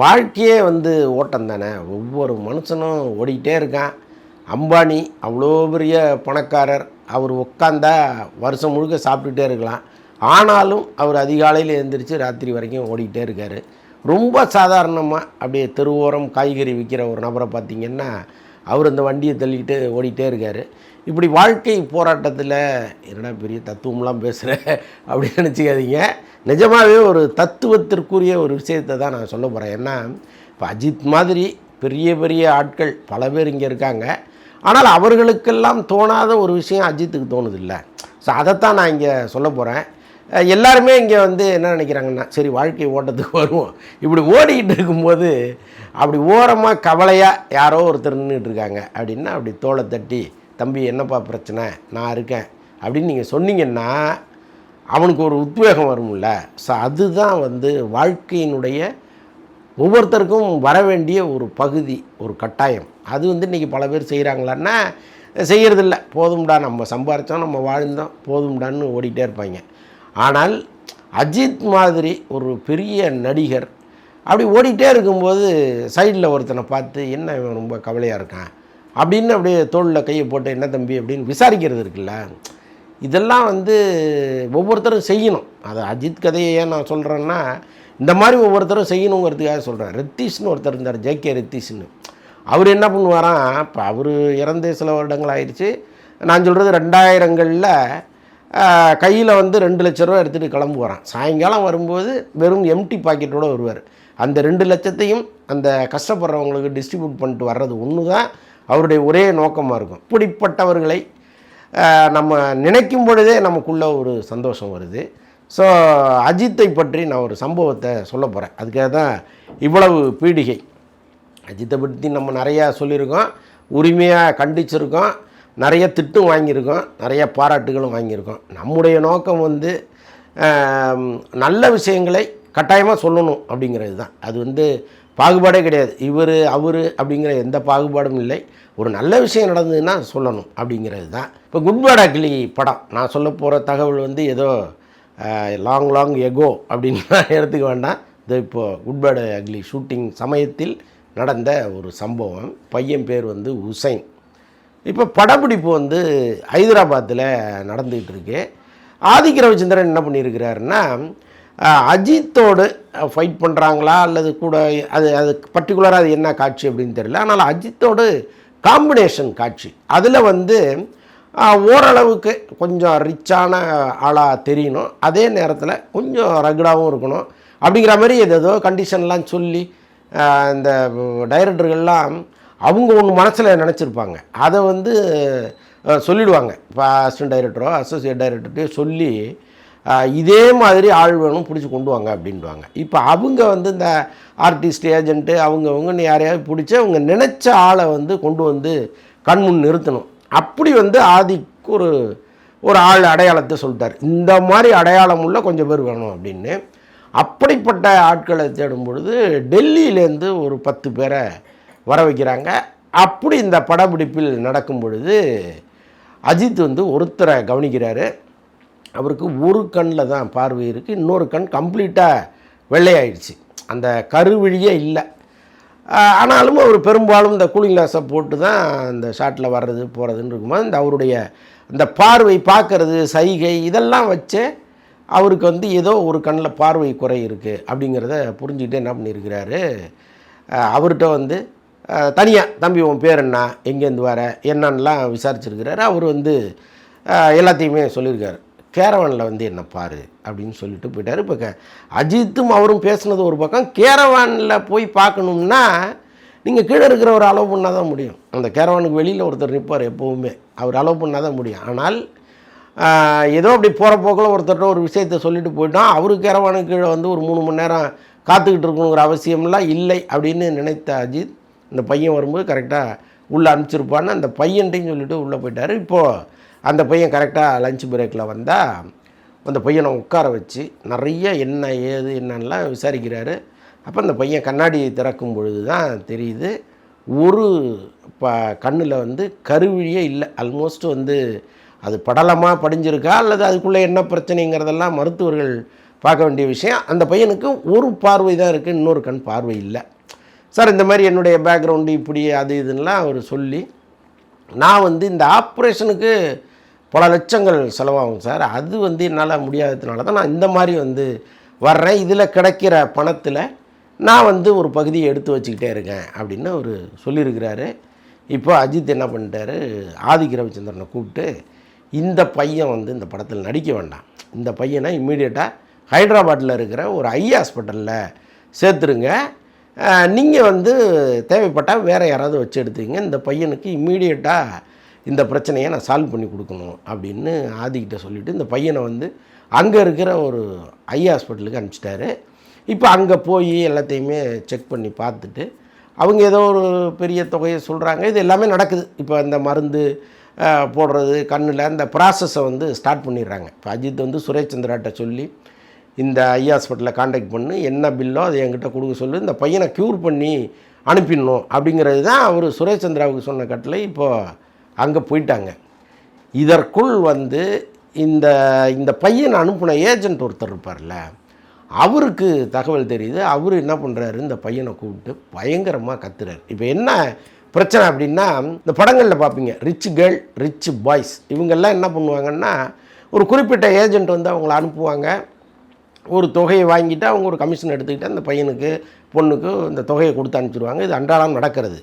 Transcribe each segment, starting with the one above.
வாழ்க்கையே வந்து ஓட்டம் தானே? ஒவ்வொரு மனுஷனும் ஓடிக்கிட்டே இருக்கான். அம்பானி அவ்வளோ பெரிய பணக்காரர். அவர் உட்காந்தா வருஷம் முழுக்க சாப்பிட்டுட்டே இருக்கலாம். ஆனாலும் அவர் அதிகாலையில் எழுந்திரிச்சு ராத்திரி வரைக்கும் ஓடிக்கிட்டே இருக்கார். ரொம்ப சாதாரணமாக அப்படியே தெருவோரம் காய்கறி விற்கிற ஒரு நபரை பார்த்திங்கன்னா அவர் அந்த வண்டியை தள்ளிக்கிட்டு ஓடிக்கிட்டே இருக்கார். இப்படி வாழ்க்கை போராட்டத்தில் என்னடா பெரிய தத்துவம்லாம் பேசுகிறேன் அப்படின்னு நினச்சிக்காதீங்க. நிஜமாகவே ஒரு தத்துவத்திற்குரிய ஒரு விஷயத்தை தான் நான் சொல்ல போகிறேன் ஏன்னா இப்போ அஜித் மாதிரி பெரிய பெரிய ஆட்கள் பல பேர் இங்கே இருக்காங்க. ஆனால் அவர்களுக்கெல்லாம் தோணாத ஒரு விஷயம் அஜித்துக்கு தோணுதில்ல. ஸோ அதைத்தான் நான் இங்கே சொல்ல போகிறேன் எல்லாருமே இங்கே வந்து என்ன நினைக்கிறாங்கன்னா சரி வாழ்க்கை ஓட்டத்துக்கு வருவோம். இப்படி ஓடிக்கிட்டு இருக்கும்போது அப்படி ஓரமாக கவலையாக யாரோ ஒருத்தர் நின்றுட்டு இருக்காங்க. அப்படின்னா அப்படி தோலை தட்டி தம்பி என்னப்பா பிரச்சனை? நான் இருக்கேன். அப்படின்னு நீங்கள் சொன்னீங்கன்னா அவனுக்கு ஒரு உத்வேகம் வரும்ல. ஸோ அதுதான் வந்து வாழ்க்கையினுடைய ஒவ்வொருத்தருக்கும் வர வேண்டிய ஒரு பகுதி ஒரு கட்டாயம். அது வந்து இன்றைக்கி பல பேர் செய்கிறாங்களான்னா செய்கிறதில்ல போதும்டா நம்ம சம்பாரித்தோம் நம்ம வாழ்ந்தோம் போதும்டான்னு ஓடிட்டே இருப்பாங்க. ஆனால் அஜித் மாதிரி ஒரு பெரிய நடிகர் அப்படி ஓடிட்டே இருக்கும்போது சைடில் ஒருத்தனை பார்த்து என்ன இவன் ரொம்ப கவலையாக இருக்கான்? அப்படின்னு அப்படியே தோளில் கையை போட்டு என்ன தம்பி? அப்படின்னு விசாரிக்கிறது இருக்குல்ல. இதெல்லாம் வந்து ஒவ்வொருத்தரும் செய்யணும். அது அஜித் கதையை ஏன் நான் சொல்கிறேன்னா இந்த மாதிரி ஒவ்வொருத்தரும் செய்யணுங்கிறதுக்காக சொல்கிறேன் ரித்தீஷ்னு ஒருத்தர் இருந்தார் ஜேகே ரித்தீஷ்னு. அவர் என்ன பண்ணுவாராம் இப்போ அவர் இறந்த சில வருடங்கள் ஆயிடுச்சு நான் சொல்கிறது ரெண்டாயிரங்களில் கையில் வந்து ரெண்டு லட்ச ரூபா எடுத்துகிட்டு கிளம்புவாரான் சாயங்காலம் வரும்போது வெறும் எம்டி பாக்கெட்டோடு வருவார். அந்த ரெண்டு லட்சத்தையும் அந்த கஷ்டப்படுறவங்களுக்கு டிஸ்ட்ரிபியூட் பண்ணிட்டு வர்றது ஒன்று தான் அவருடைய ஒரே நோக்கமாக இருக்கும். இப்படிப்பட்டவர்களை நம்ம நினைக்கும் பொழுதே நமக்குள்ள ஒரு சந்தோஷம் வருது. ஸோ அஜித்தை பற்றி நான் ஒரு சம்பவத்தை சொல்ல போகிறேன் அதுக்காக தான் இவ்வளவு பீடிகை. அஜித்தை பற்றி நம்ம நிறையா சொல்லியிருக்கோம். உரிமையாக கண்டிச்சிருக்கோம். நிறைய திட்டும் வாங்கியிருக்கோம். நிறைய பாராட்டுகளும் வாங்கியிருக்கோம். நம்முடைய நோக்கம் வந்து நல்ல விஷயங்களை கட்டாயமாக சொல்லணும் அப்படிங்கிறது தான். அது வந்து பாகுபாடே கிடையாது. இவர் அவர் அப்படிங்கிற எந்த பாகுபாடும் இல்லை. ஒரு நல்ல விஷயம் நடந்ததுன்னா சொல்லணும் அப்படிங்கிறது தான். இப்போ குட் அக்லி படம். நான் சொல்ல போகிற தகவல் வந்து ஏதோ லாங் லாங் எகோ அப்படின்னு எடுத்துக்க வேண்டாம். இது இப்போது குட் அக்லி ஷூட்டிங் சமயத்தில் நடந்த ஒரு சம்பவம். பையன் பேர் வந்து உசைன். இப்போ படப்பிடிப்பு வந்து ஹைதராபாத்தில் நடந்துகிட்டு இருக்கு. ஆதிக்க ரவிச்சந்திரன் என்ன பண்ணியிருக்கிறாருன்னா அஜித்தோடு ஃபைட் பண்ணுறாங்களா அல்லது கூட அது அது பர்டிகுலராக அது என்ன காட்சி அப்படின்னு தெரியல. ஆனால் அஜித்தோடு காம்பினேஷன் காட்சி. அதில் வந்து ஓரளவுக்கு கொஞ்சம் ரிச்சான ஆளாக தெரியணும். அதே நேரத்தில் கொஞ்சம் ரகுடாகவும் இருக்கணும். அப்படிங்கிற மாதிரி ஏதேதோ கண்டிஷன்லாம் சொல்லி இந்த டைரக்டர்கள்லாம் அவங்க ஒன்று மனசில் நினச்சிருப்பாங்க. அதை வந்து சொல்லிடுவாங்க. இப்போ அசிஸ்டன்ட் டைரக்டரோ அசோசியேட் டைரக்டர்கிட்டயோ சொல்லி இதே மாதிரி ஆள் வேணும் பிடிச்சி கொண்டு வாங்க அப்படின்வாங்க இப்போ அவங்க வந்து இந்த ஆர்டிஸ்ட் ஏஜென்ட்டு அவங்க அவங்கன்னு யாரையாவது பிடிச்சி அவங்க நினச்ச ஆளை வந்து கொண்டு வந்து கண்முன் நிறுத்தணும். அப்படி வந்து ஆதிக்கு ஒரு ஒரு ஆள் அடையாளத்தை சொல்லிட்டார். இந்த மாதிரி அடையாளம் உள்ள கொஞ்சம் பேர் வேணும் அப்படின்னு. அப்படிப்பட்ட ஆட்களை தேடும் பொழுது டெல்லியிலேருந்து ஒரு பத்து பேரை வர வைக்கிறாங்க. அப்படி இந்த படப்பிடிப்பில் நடக்கும் பொழுது அஜித் வந்து ஒருத்தரை கவனிக்கிறாரு. அவருக்கு ஒரு கண்ணில் தான் பார்வை இருக்குது இன்னொரு கண் கம்ப்ளீட்டாக வெள்ளையாயிடுச்சு. அந்த கருவிழியே இல்லை. ஆனாலும் அவர் பெரும்பாலும் இந்த கூலிங் கிளாஸை போட்டு தான் அந்த ஷாட்டில் வர்றது போகிறதுன்னு இருக்கும்போது இந்த அவருடைய இந்த பார்வை பார்க்கறது சைகை இதெல்லாம் வச்சு அவருக்கு வந்து ஏதோ ஒரு கண்ணில் பார்வை குறை இருக்குது அப்படிங்கிறத புரிஞ்சுக்கிட்டு என்ன பண்ணியிருக்கிறாரு? அவர்கிட்ட வந்து தனியாக தம்பி உன் பேர் என்ன? எங்கேருந்து வர? என்னன்னெலாம் விசாரிச்சிருக்கிறாரு. அவர் வந்து எல்லாத்தையுமே சொல்லியிருக்காரு. கேரவானில் வந்து என்ன பாரு அப்படின்னு சொல்லிட்டு போயிட்டார். இப்போ க அஜித்தும் அவரும் பேசுனது ஒரு பக்கம் கேரவானில் போய் பார்க்கணும்னா நீங்கள் கீழே இருக்கிற ஒரு அலோவ் பண்ணால் தான் முடியும். அந்த கேரவானுக்கு வெளியில் ஒருத்தர் நிற்பார் எப்போவுமே அவர் அலோவ் பண்ணால் தான் முடியும். ஆனால் ஏதோ அப்படி போகிற போக்கில் ஒருத்தர்கிட்ட ஒரு விஷயத்தை சொல்லிட்டு போயிட்டோம் அவருக்கு கேரவானுக்கு கீழே வந்து ஒரு மூணு மணி நேரம் காத்துக்கிட்டு இருக்கணுங்கிற அவசியம்லாம் இல்லை அப்படின்னு நினைத்த அஜித் இந்த பையன் வரும்போது கரெக்டாக உள்ளே அனுப்பிச்சிருப்பான்னு அந்த பையன்ட்டையும் சொல்லிட்டு உள்ளே போயிட்டார். இப்போது அந்த பையன் கரெக்டாக லஞ்ச் பிரேக்கில் வந்தால் அந்த பையனை உட்கார வச்சு நிறைய என்ன ஏது என்னென்னலாம் விசாரிக்கிறாரு. அப்போ அந்த பையன் கண்ணாடியை திறக்கும் பொழுது தான் தெரியுது ஒரு ப கண்ணில் வந்து கருவிழியே இல்லை. ஆல்மோஸ்ட் வந்து அது படலமாக படிஞ்சிருக்கா அல்லது அதுக்குள்ளே என்ன பிரச்சனைங்கிறதெல்லாம் மருத்துவர்கள் பார்க்க வேண்டிய விஷயம். அந்த பையனுக்கு ஒரு பார்வை தான் இருக்குது இன்னொரு கண் பார்வை இல்லை. சார் இந்த மாதிரி என்னுடைய பேக்ரவுண்டு இப்படி அது இதுன்னெலாம் அவர் சொல்லி நான் வந்து இந்த ஆப்ரேஷனுக்கு பல லட்சங்கள் செலவாகும் சார். அது வந்து என்னால் முடியாததுனால தான் நான் இந்த மாதிரி வந்து வர்றேன். இதில் கிடைக்கிற பணத்தில் நான் வந்து ஒரு பகுதியை எடுத்து வச்சுக்கிட்டே இருக்கேன் அப்படின்னு அவர் சொல்லியிருக்கிறாரு. இப்போ அஜித் என்ன பண்ணிட்டாரு? ஆதிக்க ரவிச்சந்திரனை கூப்பிட்டு இந்த பையன் வந்து இந்த படத்தில் நடிக்க வேண்டாம். இந்த பையனை இம்மீடியட்டாக ஹைதராபாத்தில் இருக்கிற ஒரு ஐ ஹாஸ்பிட்டலில் சேர்த்துருங்க. நீங்கள் வந்து தேவைப்பட்டால் வேறு யாராவது வச்சு எடுத்துங்க இந்த பையனுக்கு இம்மீடியட்டாக இந்த பிரச்சனையை நான் சால்வ் பண்ணி கொடுக்கணும் அப்படின்னு ஆதிக்கிட்ட சொல்லிவிட்டு இந்த பையனை வந்து அங்கே இருக்கிற ஒரு ஐ ஹாஸ்பிட்டலுக்கு அனுப்பிச்சிட்டாரு. இப்போ அங்கே போய் எல்லாத்தையுமே செக் பண்ணி பார்த்துட்டு அவங்க ஏதோ ஒரு பெரிய தொகையை சொல்கிறாங்க இது எல்லாமே நடக்குது. இப்போ இந்த மருந்து போடுறது கண்ணில் இந்த ப்ராசஸை வந்து ஸ்டார்ட் பண்ணிடுறாங்க. இப்போ அஜித் வந்து சுரேஷ் சந்திராட்ட சொல்லி இந்த ஐ ஹாஸ்பிட்டலில் காண்டாக்ட் பண்ணி என்ன பில்லோ அதை என்கிட்ட கொடுக்க சொல்லி இந்த பையனை க்யூர் பண்ணி அனுப்பிடணும் அப்படிங்கிறது தான் அவர் சுரேஷ் சந்திராவுக்கு சொன்ன கட்டளை. இப்போது அங்கே போயிட்டாங்க. இதற்குள் வந்து இந்த இந்த பையனை அனுப்பின ஏஜென்ட் ஒருத்தர் இருப்பார்ல அவருக்கு தகவல் தெரியுது. அவர் என்ன பண்ணுறாரு இந்த பையனை கூப்பிட்டு பயங்கரமாக கத்துறாரு. இப்போ என்ன பிரச்சனை அப்படின்னா இந்த படங்களில் பார்ப்பீங்க ரிச் கேர்ள் ரிச் பாய்ஸ் இவங்கெல்லாம் என்ன பண்ணுவாங்கன்னா ஒரு குறிப்பிட்ட ஏஜென்ட் வந்து அவங்கள அனுப்புவாங்க. ஒரு தொகையை வாங்கிட்டு அவங்க ஒரு கமிஷன் எடுத்துக்கிட்டு அந்த பையனுக்கு பொண்ணுக்கு இந்த தொகையை கொடுத்து அனுப்பிச்சிடுவாங்க. இது அன்றாடம் நடக்கிறது.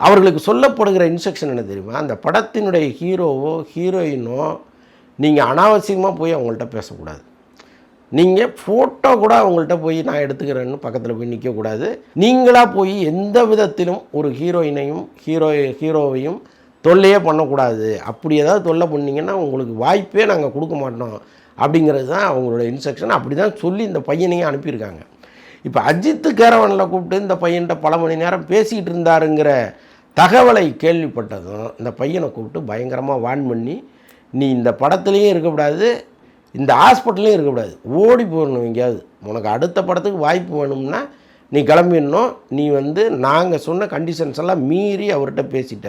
அவர்களுக்கு சொல்லப்படுகிற இன்ஸ்ட்ரக்ஷன் என்ன தெரியுமா? அந்த படத்தினுடைய ஹீரோவோ ஹீரோயினோ நீங்கள் அனாவசியமாக போய் அவங்கள்ட்ட பேசக்கூடாது. நீங்கள் ஃபோட்டோ கூட அவங்கள்ட்ட போய் நான் எடுத்துக்கிறேன்னு பக்கத்தில் போய் நிற்கக்கூடாது நீங்களாக போய் எந்த விதத்திலும் ஒரு ஹீரோயினையும் ஹீரோ ஹீரோவையும் தொல்லையே பண்ணக்கூடாது. அப்படி ஏதாவது தொல்லை பண்ணிங்கன்னா உங்களுக்கு வாய்ப்பே நாங்கள் கொடுக்க மாட்டோம். அப்படிங்கிறது தான் அவங்களோட இன்ஸ்ட்ரக்ஷன் அப்படி தான் சொல்லி இந்த பையனையும் அனுப்பியிருக்காங்க. இப்போ அஜித்து கேரவனில் கூப்பிட்டு இந்த பையன்கிட்ட பல மணி நேரம் பேசிகிட்டு இருந்தாருங்கிற தகவலை கேள்விப்பட்டதும் இந்த பையனை கூப்பிட்டு பயங்கரமாக வான் பண்ணி நீ இந்த படத்துலேயும் இருக்கக்கூடாது இந்த ஹாஸ்பிட்டல்லையும் இருக்கக்கூடாது ஓடி போடணும் எங்கேயாவது. உனக்கு அடுத்த படத்துக்கு வாய்ப்பு வேணும்னா நீ கிளம்பிடணும். நீ வந்து நாங்கள் சொன்ன கண்டிஷன்ஸ் எல்லாம் மீறி அவர்கிட்ட பேசிட்ட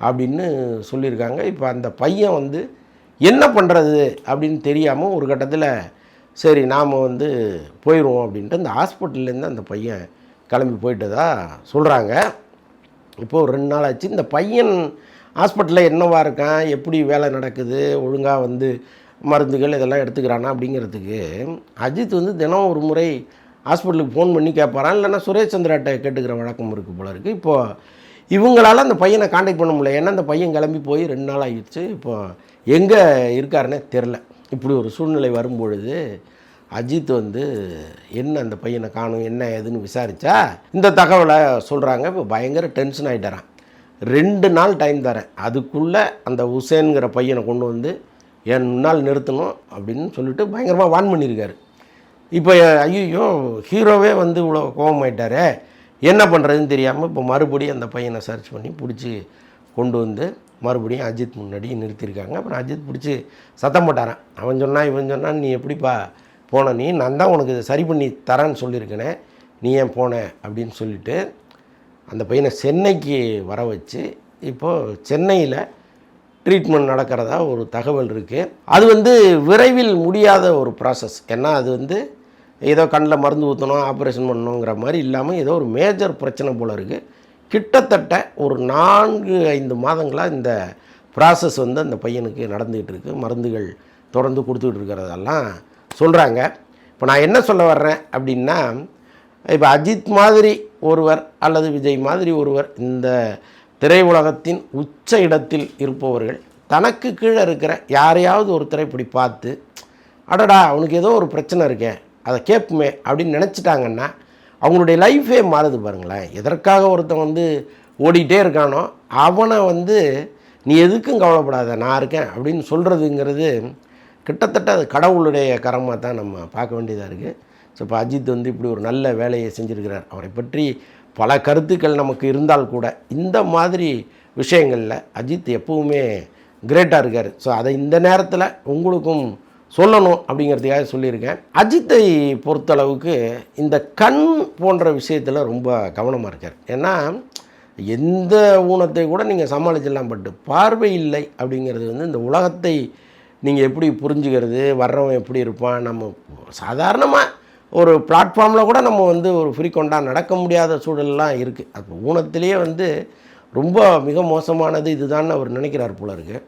அப்படின்னு சொல்லியிருக்காங்க. இப்போ அந்த பையன் வந்து என்ன பண்ணுறது அப்படின்னு தெரியாமல் ஒரு கட்டத்தில் சரி நாம் வந்து போயிடுவோம் அப்படின்ட்டு அந்த ஹாஸ்பிட்டல்லேருந்து அந்த பையன் கிளம்பி போயிட்டதா சொல்கிறாங்க இப்போது ஒரு ரெண்டு நாள் ஆச்சு. இந்த பையன் ஹாஸ்பிட்டலில் என்னவா இருக்கான்? எப்படி வேலை நடக்குது? ஒழுங்காக வந்து மருந்துகள் இதெல்லாம் எடுத்துக்கிறானா அப்படிங்கிறதுக்கு அஜித் வந்து தினம் ஒரு முறை ஹாஸ்பிட்டலுக்கு ஃபோன் பண்ணி கேட்பாரான் இல்லைன்னா சுரேஷ் சந்திராட்டை கேட்டுக்கிற வழக்கம் இருக்குது போல இருக்குது இப்போது இவங்களால் அந்த பையனை காண்டாக்ட் பண்ண முடியல. ஏன்னா அந்த பையன் கிளம்பி போய் ரெண்டு நாள் ஆகிடுச்சு இப்போ எங்கே இருக்காருன்னே தெரில இப்படி ஒரு சூழ்நிலை வரும்பொழுது அஜித் வந்து என்ன அந்த பையனை காணும்? என்ன ஏதுன்னு விசாரித்தா இந்த தகவலை சொல்கிறாங்க இப்போ பயங்கர டென்ஷன் ஆகிட்டாரான் ரெண்டு நாள் டைம் தரேன். அதுக்குள்ளே அந்த உசேனுங்கிற பையனை கொண்டு வந்து என் முன்னால் நிறுத்தணும் அப்படின்னு சொல்லிட்டு பயங்கரமாக வான் பண்ணியிருக்காரு. இப்போ ஐயோ ஹீரோவே வந்து இவ்வளோ கோபமாயிட்டாரே. என்ன பண்ணுறதுன்னு தெரியாமல் இப்போ மறுபடியும் அந்த பையனை சர்ச் பண்ணி பிடிச்சி கொண்டு வந்து மறுபடியும் அஜித் முன்னாடி நிறுத்தியிருக்காங்க. அப்புறம் அஜித் பிடிச்சி சத்தம் போட்டாரான் அவன் சொன்னான் இவன் சொன்னான் நீ எப்படிப்பா போன? நீ நான் தான் உனக்கு இதை சரி பண்ணி தரேன்னு சொல்லியிருக்கேனே. நீ ஏன் போன? அப்படின்னு சொல்லிட்டு அந்த பையனை சென்னைக்கு வர வச்சு இப்போது சென்னையில் ட்ரீட்மெண்ட் நடக்கிறதா ஒரு தகவல் இருக்குது அது வந்து விரைவில் முடியாத ஒரு ப்ராசஸ் ஏன்னா அது வந்து ஏதோ கண்ணில் மருந்து ஊற்றணும் ஆப்ரேஷன் பண்ணணுங்கிற மாதிரி இல்லாமல் ஏதோ ஒரு மேஜர் பிரச்சனை போல் இருக்குது கிட்டத்தட்ட ஒரு நான்கு ஐந்து மாதங்களாக இந்த ப்ராசஸ் வந்து அந்த பையனுக்கு நடந்துக்கிட்டு இருக்குது மருந்துகள் தொடர்ந்து கொடுத்துக்கிட்டு இருக்கிறதெல்லாம் சொல்கிறாங்க இப்போ நான் என்ன சொல்ல வர்றேன் அப்படின்னா இப்போ அஜித் மாதிரி ஒருவர் அல்லது விஜய் மாதிரி ஒருவர் இந்த திரையுலகத்தின் உச்ச இடத்தில் இருப்பவர்கள் தனக்கு கீழே இருக்கிற யாரையாவது ஒருத்தரை இப்படி பார்த்து அடடா அவனுக்கு ஏதோ ஒரு பிரச்சனை இருக்கேன் அதை கேட்புமே அப்படின்னு நினச்சிட்டாங்கன்னா அவங்களுடைய லைஃபே மாறுது பாருங்களேன். எதற்காக ஒருத்தன் வந்து ஓடிட்டே இருக்கானோ அவனை வந்து நீ எதுக்கும் கவலைப்படாத நான் இருக்கேன் அப்படின்னு சொல்கிறதுங்கிறது கிட்டத்தட்ட அது கடவுளுடைய கரமாக தான் நம்ம பார்க்க வேண்டியதாக இருக்குது ஸோ இப்போ அஜித் வந்து இப்படி ஒரு நல்ல வேலையை செஞ்சுருக்கிறார். அவரை பற்றி பல கருத்துக்கள் நமக்கு இருந்தால் கூட இந்த மாதிரி விஷயங்களில் அஜித் எப்பவுமே கிரேட்டாக இருக்கார். ஸோ அதை இந்த நேரத்தில் உங்களுக்கும் சொல்லணும் அப்படிங்கிறதுக்காக சொல்லியிருக்கேன். அஜித்தை பொறுத்தளவுக்கு இந்த கண் போன்ற விஷயத்தில் ரொம்ப கவனமாக இருக்கார். ஏன்னா எந்த ஊனத்தை கூட நீங்கள் சமாளிச்சிடலாம் பட்டு பார்வை இல்லை அப்படிங்கிறது வந்து இந்த உலகத்தை நீங்கள் எப்படி புரிஞ்சுக்கிறது வர்றவன் எப்படி இருப்பான் நம்ம சாதாரணமாக ஒரு பிளாட்ஃபார்மில் கூட நம்ம வந்து ஒரு ஃப்ரீக்வெண்ட்டாக நடக்க முடியாத சூழல்லாம் இருக்குது அப்போ ஊனத்திலேயே வந்து ரொம்ப மிக மோசமானது இதுதான் அவர் நினைக்கிறார் போல இருக்குது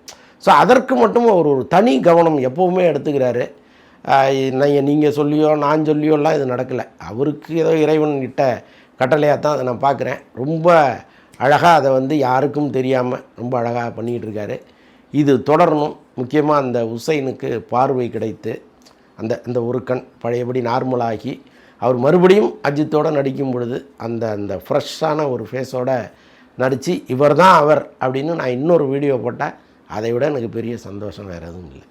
ஸோ அதற்கு மட்டும் அவர் ஒரு தனி கவனம் எப்போவுமே எடுத்துக்கிறாரு. நீங்கள் சொல்லியோ நான் சொல்லியோலாம் இது நடக்கலை. அவருக்கு ஏதோ இறைவன் இட்ட கட்டளையாக தான் அதை நான் பார்க்குறேன் ரொம்ப அழகாக அதை வந்து யாருக்கும் தெரியாமல் ரொம்ப அழகாக பண்ணிக்கிட்டு இருக்காரு. இது தொடரணும். முக்கியமாக அந்த உசைனுக்கு பார்வை கிடைத்து அந்த அந்த ஒரு கண் பழையபடி நார்மலாகி அவர் மறுபடியும் அஜித்தோடு நடிக்கும் பொழுது அந்த அந்த ஃப்ரெஷ்ஷான ஒரு ஃபேஸோட நடித்து இவர் தான் அவர் அப்படின்னு நான் இன்னொரு வீடியோ போட்டேன் அதை விட எனக்கு பெரிய சந்தோஷம் வேறு எதுவும் இல்லை.